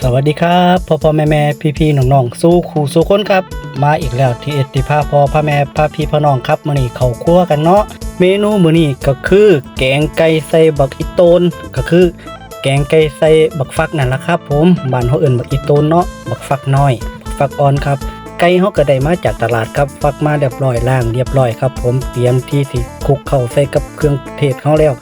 สวัสดีครับพ่อพ่อแม่แม่พี่พี่น้องน้องสู้คู่สู้คนครับ มาอีกแล้วที่เอติพาพ่อพ่อแม่พาพี่พ่อน้องครับมื้อนี้เขาครัวกันเนาะเมนูมื้อนี้ก็คือ แกงไก่ใส่บักอีโตนก็คือ แกงไก่ใส่บักฟักนั่นแหละครับ ผมบ้านเฮาเอิ้นบักอีโตนเนาะบักฟักน้อยฟักอ่อนครับไก่เฮาก็ได้มาจากตลาดครับฟักมาเรียบร้อยล้างเรียบร้อยครับ ผมเตรียมที่สิคลุกเข้าใส่กับเครื่องเทศเฮาแล้ว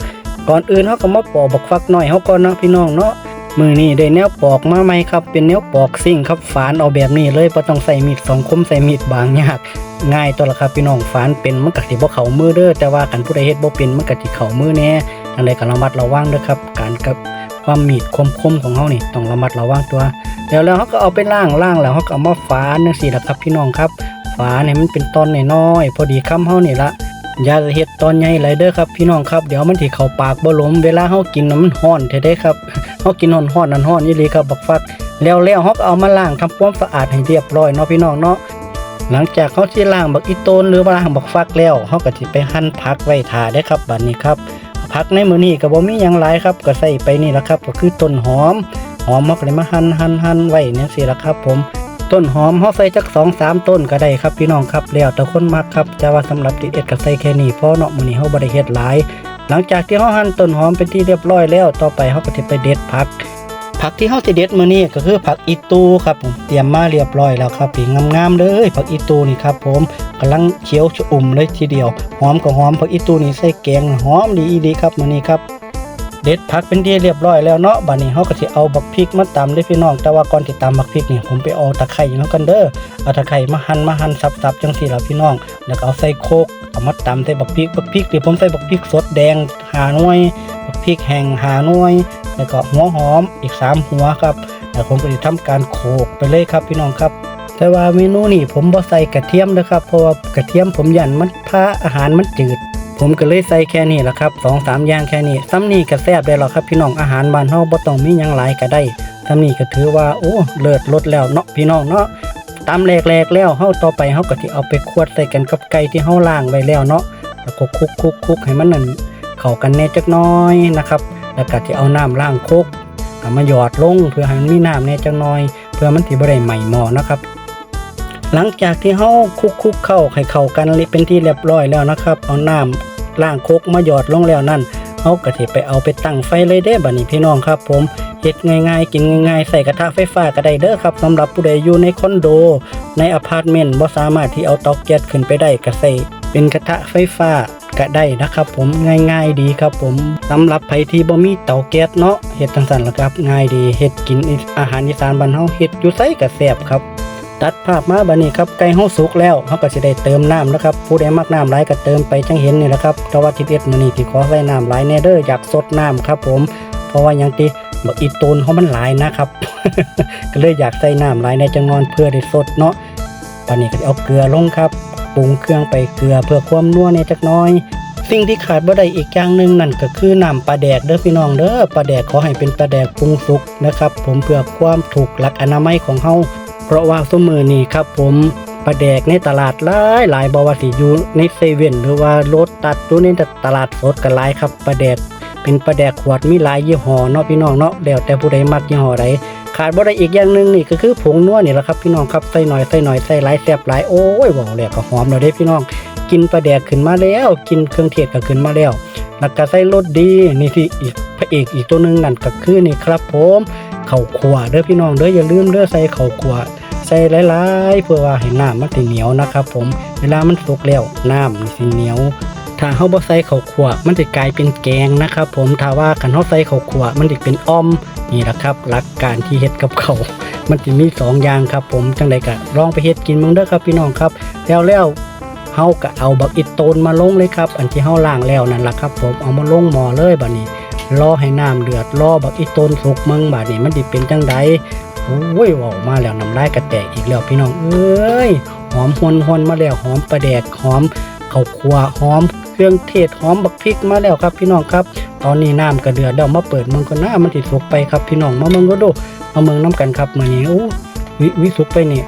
ก่อนอื่นเฮาก็มาปอกบักฟักน้อยเฮาก่อนเนาะพี่น้องเนาะ มือนี้ได้แนวปอกมาไหมครับ เป็นแนวปอกซิ่งครับฝานเอาแบบนี้เลยบ่ต้องใส่มีดสองคมใส่มีดบางยากง่ายตัวละครับพี่น้องฝานเป็นมันก็สิบ่เข้ามือเด้อแต่ว่าคันผู้ใดเฮ็ดบ่เป็นมันก็สิเข้ามือแน่จังไดก็ระมัดระวังเด้อครับ การกับความมีดคมคมของเฮานี่ต้องระมัดระวังตัวแล้วแล้วเฮาก็เอาไปล้างล้างแล้วเฮาก็เอามาฝานจังซี่ละครับพี่น้องครับฝานให้มันเป็นตอนน้อยๆพอดีคำเฮานี่ละ อย่าเฮ็ดตอนใหญ่หลยเด้อครับพี่น้องครับเดี๋ยวมันสิเข้าปากบ่หลมเวลาเฮากินน่ะมันร้อนแท้เด้ครับเฮากินร้อนๆนั่นร้อนอีหลีครับบักฟักแล้วแล้วเฮาเอามาล้างทำความสะอาดให้เรียบร้อยเนาะพี่น้องเนาะหลังจากเฮาสิล้างบักอีโตนหรือว่าล้างบักฟักแล้วเฮาก็สิไปหั่นผักไว้ทาได้ครับบัดนี้ครับผักในมื้อนี้ก็บ่มีหยังหลายครับก็ใส่ไปนี่ละครับ ก็คือต้นหอม หอมเฮาก็เลยมาหั่นหั่นหั่นไว้จังซี่ละครับผม ต้นหอมเฮาใส่จัก2 3ต้นก็ได้ครับพี่น้องครับแล้วแต่คนมักครับแต่ว่าสำหรับติดเอ็ดก็ใส่แค่นี้พราะเนาะมื้อนี้เฮาบ่ได้เฮ็ดหลาย หลังจากที่เฮาหั่นต้นหอมเป็นที่เรียบร้อยแล้วต่อไปเฮาก็สิไปเด็ดผัก ผักที่เฮาสิเด็ดมื้อนี้ก็คือผักอีตูครับผมเตรียมมาเรียบร้อยแล้วครับปีงามๆเลยผักอีตูนี่ครับผมกำลังเขียวชอุ่มเลยทีเดียวหอมก็หอมผักอีตูนี่ใส่แกงหอมดีอีดีครับมื้อนี้ครับ เด็ดผักเป็นที่เรียบร้อยแล้วเนาะบัดนี้เฮาก็สิเอาบักพริกมาตำเด้พี่น้องแต่ว่าก่อนที่ตำบักพริกนี่ผมไปเอาตะไคร้มากันเด้อเอาตะไคร้มาหั่นมาหั่นสับๆจังซี่ล่ะพี่น้องแล้วก็เอาใส่โคกเอามาตำใส่บักพริกบักพริกที่ผมใส่บักพริกสดแดงหาหน่วยบักพริกแห้งหาหน่วย แล้วก็หัวหอมอีก 3 หัวครับแล้วผมก็จะทำการโขกไปเลยครับพี่น้องครับแต่ว่าเมนูนี่ผมบ่ใส่กระเทียมนะครับเพราะว่ากระเทียมผมยันมันพาอาหารมันจืด ผมก็เลยใส่แค่นี้แหละครับสองสามอย่างแค่นี้ซ้ำนี่ก็แซ่บได้หรอกครับพี่น้องอาหารบ้านเฮาบ่ต้องมียังหลายก็ได้ซ้ำนี่ก็ถือว่าโอ้เลิศลดแล้วเนาะพี่น้องเนาะตามแรกๆแล้วเฮาต่อไปเฮาก็สิเอาไปควดใส่กันกับไก่ที่เฮาล้างไว้แล้วเนาะแล้วก็คุกๆๆให้มันนั่นเข้ากันแน่จักน้อยนะครับแล้วก็สิเอาน้ำล้างโคกเอามาหยอดลงเพื่อให้มันมีน้ำแน่จักน่อย เพื่อมันสิบ่ได้ไหม้หม้อนะครับ หลังจากที่เฮาคลุกๆเข้าให้เข้ากันเป็นที่เรียบร้อยแล้วนะครับ เอาน้ำ ล้างโคกมาหยอดลงแล้วนั่นเฮาก็สิไปเอาไปตั้งไฟเลยเด้บัดนี้พี่น้องครับ ผมเฮ็ดง่ายๆ กินง่ายๆ ใส่กระทะไฟฟ้าก็ได้เด้อครับสำหรับผู้ใดอยู่ในคอนโด ในอพาร์ตเมนต์บ่สามารถที่เอาเตาแก๊สขึ้นไปได้ก็ใส่เป็นกระทะไฟฟ้าก็ได้นะครับ ผมง่ายๆดีครับ ผมสำหรับไผที่บ่มีเตาแก๊สเนาะเฮ็ดจังซั่นล่ะครับ ง่ายดีเฮ็ดกินอาหารอีสานบ้านเฮาเฮ็ดอยู่ไสก็แซ่บครับ ตัดภาพมาบัดนี้ครับไก่เฮาสุกแล้วเฮาก็สิได้เติมน้ำแล้วครับผู้ใดมักน้ำหลายก็เติมไปจังเห็นนี่แหละครับแต่ว่า11มื้อนี้ที่ขอใส่น้ำหลายแน่เด้ออยากสดน้ำครับ ผม เพราะว่าหยังติบักอีตูนเฮามันหลายนะครับ ก็เลยอยากใส่น้ำหลายในจังนวนเพื่อได้สดเนาะบัดนี้ก็เอาเกลือลงครับปรุงเครื่องไปเกลือเพื่อความนัวในจักน้อยสิ่งที่ขาดบ่ได้อีกอย่างหนึ่งนั่นก็คือน้ำปลาแดกเด้อพี่น้องเด้อปลาแดกขอให้เป็นปลาแดกปรุงสุกนะครับ ผมเพื่อความถูกหลักอนามัยของเฮา ราะว่าสมือนี้ครับผมปลาแดกในตลาดหลายหลายบวาสิอยู่ในเซเว่นหรือว่ารถตัดอยู่ในตลาดสดกันหลายครับปลาแดกเป็นปลาแดกขวดมีหลายยี่ห้อเนาะพี่น้องเนาะแล้วแต่ผู้ใดมักยี่ห้อใดขาดบ่ได้อีกอย่างหนึ่งนี่ก็คือผงนัวนี่แหละครับพี่น้องครับใส่หน่อยใส่หน่อยใส่หลายแซ่บหลายโอ้ยว้าวแล้วก็หอมแล้วเด้พี่น้อง กินปลาแดกขึ้นมาแล้ว กินเครื่องเทศก็ขึ้นมาแล้วแล้วก็ใส่รสดีนี่ที่อีกพระเอกอีกตัวหนึ่งนั่นก็คือนี่ครับผมข้าวคั่วเด้อพี่น้องเด้ออย่าลืมเด้อใส่ข้าวคั่ว ใส่หลายๆ เพื่อว่าให้น้ำมันสิเหนียวนะครับ ผมเวลามันสุกแล้วน้ำมันสิเหนียวถ้าเฮาบ่ใส่ข้าวคั่วมันจะกลายเป็นแกงนะครับ ผมถ้าว่าคันเฮาใส่ข้าวคั่วมันจะเป็นอ้อมนี่แหละครับ หลักการที่เฮ็ดกับเขามันจะมีสองอย่างครับ ผมจังไดก็ลองไปเฮ็ดกินมึงเด้อครับพี่น้องครับแล้วแล้วเฮาก็เอาบักอิดโตนมาลงเลยครับ อันที่เฮาล้างแล้วนั่นล่ะครับ ผมเอามาลงหม้อเลยบัดนี้รอให้น้ำเดือดรอบักอิดโตนสุกมึงบัดนี้มันสิเป็นจังได โอ้ยว้ามาแล้วน้ำลายกระแตกอีกแล้วพี่น้องเอ้ยหอมหวนหวนมาแล้วหอมปลาแดกหอมข้าวคั่วหอมเครื่องเทศหอมบักพริกมาแล้วครับ พี่น้องครับ ตอนนี้น้ำกระเดือดแล้วมาเปิดเมืองก็น่ามันติดสุกไปครับพี่น้องมาเมืองก็ดูมาเมืองน้ำกันครับมื้อนี้โอ้วิวิสุกไปนี่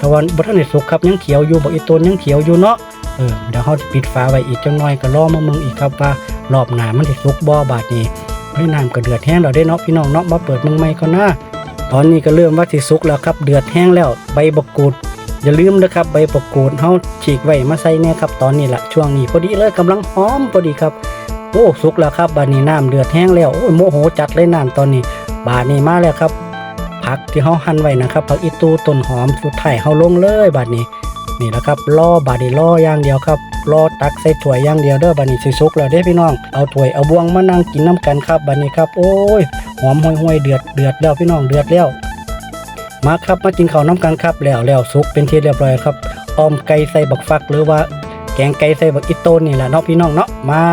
ต่วันบ่ทันได้สุกครับยังเขียวอยู่บักอีต้นยังเขียวอยู่เนาะเออเดี๋ยวเฮาจะปิดฝาไว้อีกจังหน่อยก็รอมาเมืองอีกครับว่ารอบหนามันสิดสุกบ่อบาดนี้เฮ้น้ำกระเดือดแห้งแล้วเด้เนาะพี่น้องเนาะมาเปิดเมืองใหม่ก็น่า ตอนนี้ก็เริ่มว่าสิสุกแล้วครับ เดือดแห้งแล้วใบบักกูด อย่าลืมนะครับใบบักกูดเฮาฉีกไว้มาใส่เนี่ยครับตอนนี้ละช่วงนี้พอดีเลยกำลังหอมพอดีครับโอ้สุกแล้วครับบาดนี้น้ำเดือดแห้งแล้วโอ้ยโมโหจัดเลยน้ำตอนนี้ บาดนี้มาแล้วครับผักที่เฮาหั่นไว้นะครับผักอีตูต้นหอมสุดท้ายเฮาลงเลยบาดนี้นี่แหละครับล่อบาดนี้ล่ออย่างเดียวครับล่อตักใส่ถ้วยอย่างเดียวเด้อบาดนี้สิสุกแล้วเด้พี่น้องเอาถ้วยเอาบวงมานั่งกินน้ำกันครับบาดนี้ครับ โอ้ย หอมห้วยๆเดือดเดือดแล้วพี่น้องเดือดแล้วมาครับมากินข้าวน้ำกันครับแล้วแล้วสุกเป็นที่เรียบร้อยครับออมไก่ใส่บักฟัก หรือว่าแกงไก่ใส่บักอิโต้นนี่แหละเนาะพี่น้องเนาะมา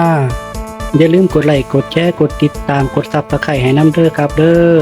อย่าลืมกดไลค์กดแชร์กดติดตามกดซับสไครต์ให้น้ำเด้อครับเด้อ